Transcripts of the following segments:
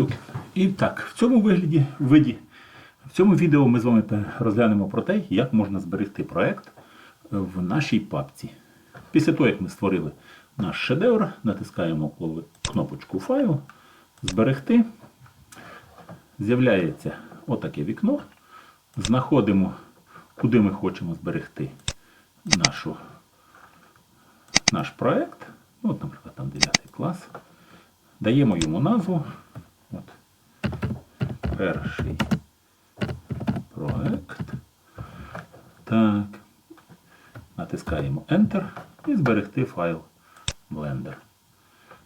Штуки. І так, в цьому вигляді, виді, в цьому відео ми з вами розглянемо про те, як можна зберегти проект в нашій папці. Після того, як ми створили наш шедевр, натискаємо кнопочку файл, зберегти. З'являється отаке вікно. Знаходимо, куди ми хочемо зберегти нашу, наш проект. Ну, От, наприклад, там 9 клас. Даємо йому назву. Перший проект. Так. Натискаємо Enter і зберегти файл Blender.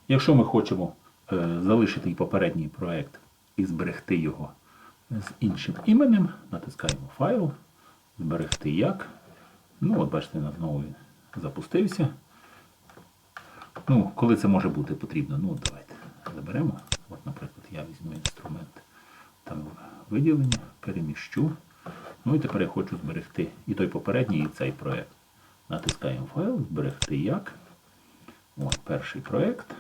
Якщо ми хочемо е, залишити і попередній проект і зберегти його з іншим іменем, натискаємо файл, зберегти як. Ну, от бачите, знову він запустився. Ну, коли це може бути потрібно, ну давайте заберемо. От, наприклад, я візьму інструмент там виділення, переміщу. Ну і тепер я хочу зберегти і той попередній, і цей проект. Натискаємо файл, зберегти як. От перший проект.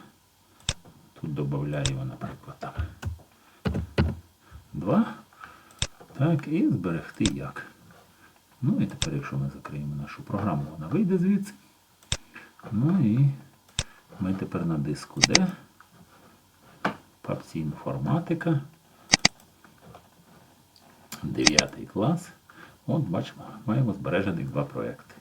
Тут додаємо, наприклад, там 2. Так, і зберегти як. Ну і тепер, якщо ми закриємо нашу програму, вона вийде звідси. Ну і ми тепер на диску D. Папці інформатика. 9 клас. От бачимо, маємо збережених два проекти.